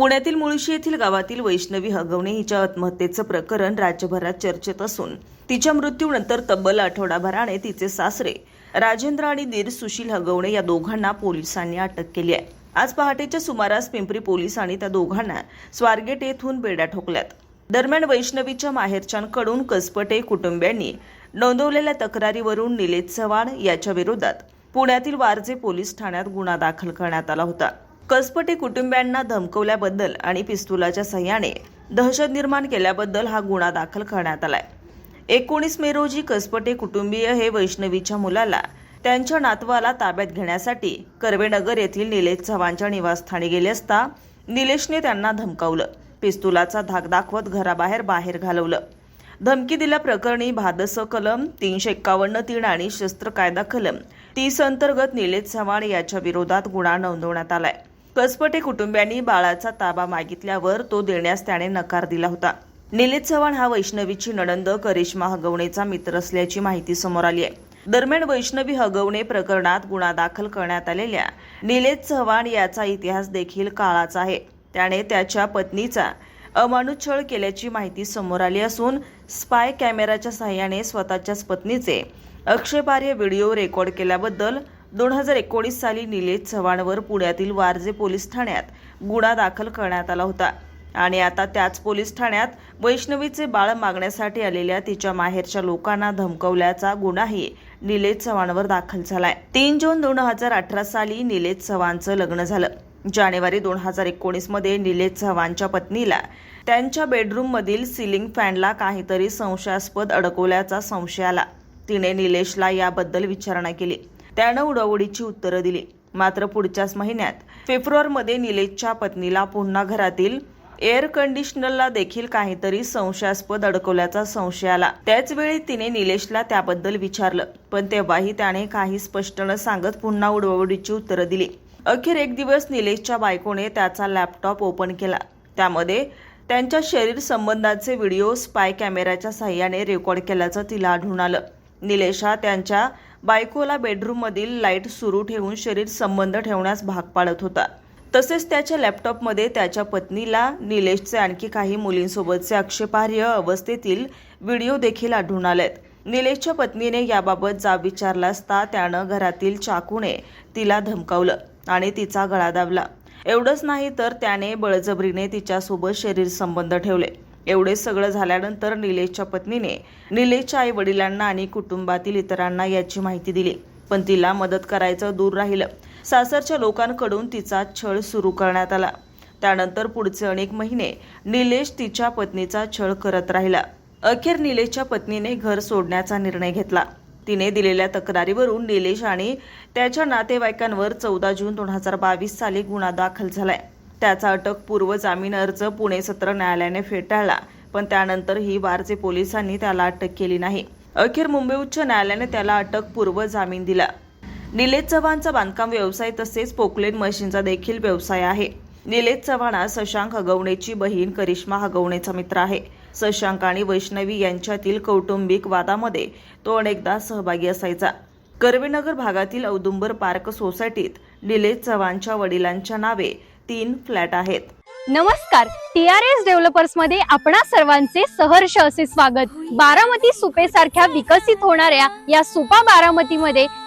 पुण्यातील मुळशी येथील गावातील वैष्णवी हगवणे हिच्या आत्महत्येचं प्रकरण राज्यभरात चर्चेत असून तिच्या मृत्यूनंतर तब्बल आठवडाभराने तिचे सासरे राजेंद्र आणि दीर सुशील हगवणे या दोघांना पोलिसांनी अटक केली आहे. आज पहाटेच्या सुमारास पिंपरी पोलिसांनी त्या दोघांना स्वारगेट येथून बेड्या ठोकल्यात. दरम्यान वैष्णवीच्या माहेरच्यांकडून कसपटे कुटुंबियांनी नोंदवलेल्या तक्रारीवरून निलेश चव्हाण याच्या विरोधात पुण्यातील वारजे पोलीस ठाण्यात गुन्हा दाखल करण्यात आला होता. कसपटे कुटुंबियांना धमकवल्याबद्दल आणि पिस्तुलाच्या सह्याने दहशत निर्माण केल्याबद्दल हा गुन्हा दाखल करण्यात आलाय. एकोणीस मे रोजी कसपटे कुटुंबीय हे वैष्णवीच्या मुलाला त्यांच्या नातवाला ताब्यात घेण्यासाठी कर्वेनगर येथील निलेश चव्हाणच्या निवासस्थानी गेले असता निलेशने त्यांना धमकावलं. पिस्तुलाचा धाक दाखवत घराबाहेर बाहेर घालवलं. धमकी दिल्याप्रकरणी भादस कलम तीनशे एक्कावन्न तीन आणि शस्त्र कायदा कलम तीस अंतर्गत निलेश चव्हाण याच्या विरोधात गुन्हा नोंदवण्यात आलाय. कसपटे कुटुंबियांनी बाळाचा ताबा मागितल्यावर तो देण्यास त्याने नकार दिला होता. निलेश चव्हाण हा वैष्णवीची नणंद करिश्मा हगवणेचा मित्र असल्याची माहिती समोर आली आहे. दरम्यान वैष्णवी हगवणे प्रकरणात गुन्हा दाखल करण्यात आलेल्या निलेश चव्हाण याचा इतिहास देखील काळाचा आहे. त्याने त्याच्या पत्नीचा अमानुष छळ केल्याची माहिती समोर आली असून स्पाय कॅमेराच्या सहाय्याने स्वतःच्याच पत्नीचे अक्षेपार्य व्हिडिओ रेकॉर्ड केल्याबद्दल दोन हजार एकोणीस साली निलेश चव्हाणवर पुण्यातील वारजे पोलीस ठाण्यात गुन्हा दाखल करण्यात आला होता. आणि आता त्याच पोलीस ठाण्यात वैष्णवीचे बाळ मागण्यासाठी आलेल्या तिच्या माहेरच्या लोकांना धमकवल्याचा गुन्हाही निलेश चव्हाणवर दाखल झालाय. तीन जून दोन हजार अठरा साली निलेश चव्हाणचं लग्न झालं. जानेवारी दोन हजार एकोणीसमध्ये निलेश चव्हाणच्या पत्नीला त्यांच्या बेडरूम मधील सिलिंग फॅनला काहीतरी संशयास्पद अडकवल्याचा संशय आला. तिने निलेशला याबद्दल विचारणा केली. त्यानं उडवडीची उत्तरं दिली. मात्र पुढच्याच महिन्यात फेब्रुवारीमध्ये निलेशच्या पत्नीला पुन्हा घरातील एअर कंडिशनरला देखील काहीतरी संशयास्पद अडकवल्याचा संशय आला. त्याचवेळी तिने निलेशला त्याबद्दल विचारलं पण तेव्हाही त्याने काही स्पष्ट न सांगत पुन्हा उडवडीची उत्तरं दिली. अखेर एक दिवस निलेशच्या बायकोने त्याचा लॅपटॉप ओपन केला. त्यामध्ये त्यांच्या शरीर संबंधाचे व्हिडिओ स्पाय कॅमेऱ्याच्या साह्याने रेकॉर्ड केल्याचं तिला आढळून आलं. निलेश हा त्यांच्या बायकोला बेडरूममधील लाइट सुरू ठेवून शरीर संबंध ठेवण्यास भाग पाडत होता. तसेच त्याच्या लॅपटॉपमध्ये त्याच्या पत्नीला निलेशचे आणखी काही मुलींसोबतचे आक्षेपार्ह अवस्थेतील व्हिडिओ देखील आढळून आलेत. निलेशच्या पत्नीने याबाबत जाब विचारला असता त्यानं घरातील चाकूने तिला धमकावलं आणि तिचा गळा दाबला. एवढंच नाही तर त्याने बळजबरीने तिच्यासोबत शरीर संबंध ठेवले. एवढे सगळं झाल्यानंतर निलेशच्या पत्नीने निलेशच्या आई वडिलांना आणि कुटुंबातील इतरांना याची माहिती दिली. पण तिला मदत करायचं दूर राहिलं. सासरच्या लोकांकडून तिचा छळ सुरू करण्यात आला. त्यानंतर पुढचे अनेक महिने निलेश तिच्या पत्नीचा छळ करत राहिला. अखेर निलेशच्या पत्नीने घर सोडण्याचा निर्णय घेतला. तिने दिलेल्या तक्रारीवरून निलेश आणि त्याच्या नातेवाईकांवर चौदा जून दोन हजार बावीस साली गुन्हा दाखल झालाय. त्याचा अटकपूर्व जामीन अर्ज पुणे सत्र न्यायालयाने फेटाळला पण त्यानंतर ही बारचे पोलिसांनी त्याला अटक केली नाही. अखेर मुंबई उच्च न्यायालयाने त्याला अटकपूर्व जामीन दिला. निलेश चव्हाणचा बांधकाम व्यवसाय तसेच पोकलेन मशीनचा देखील व्यवसाय आहे. निलेश चव्हाण हा शशांक हगवणेची बहीण करिश्मा हगवणेचा मित्र आहे. शशांक आणि वैष्णवी यांच्यातील कौटुंबिक वादामध्ये तो अनेकदा सहभागी असायचा. कर्वेनगर भागातील औदुंबर पार्क सोसायटीत निलेश चव्हाणच्या वडिलांच्या नावे तीन फ्लॅट आहेत. नमस्कार टी आर एस डेव्हलपर्समध्ये आपणा सर्वांचे सहर्ष असे स्वागत. बारामती सुपे सारख्या विकसित होणाऱ्या या सुपा बारामती मध्ये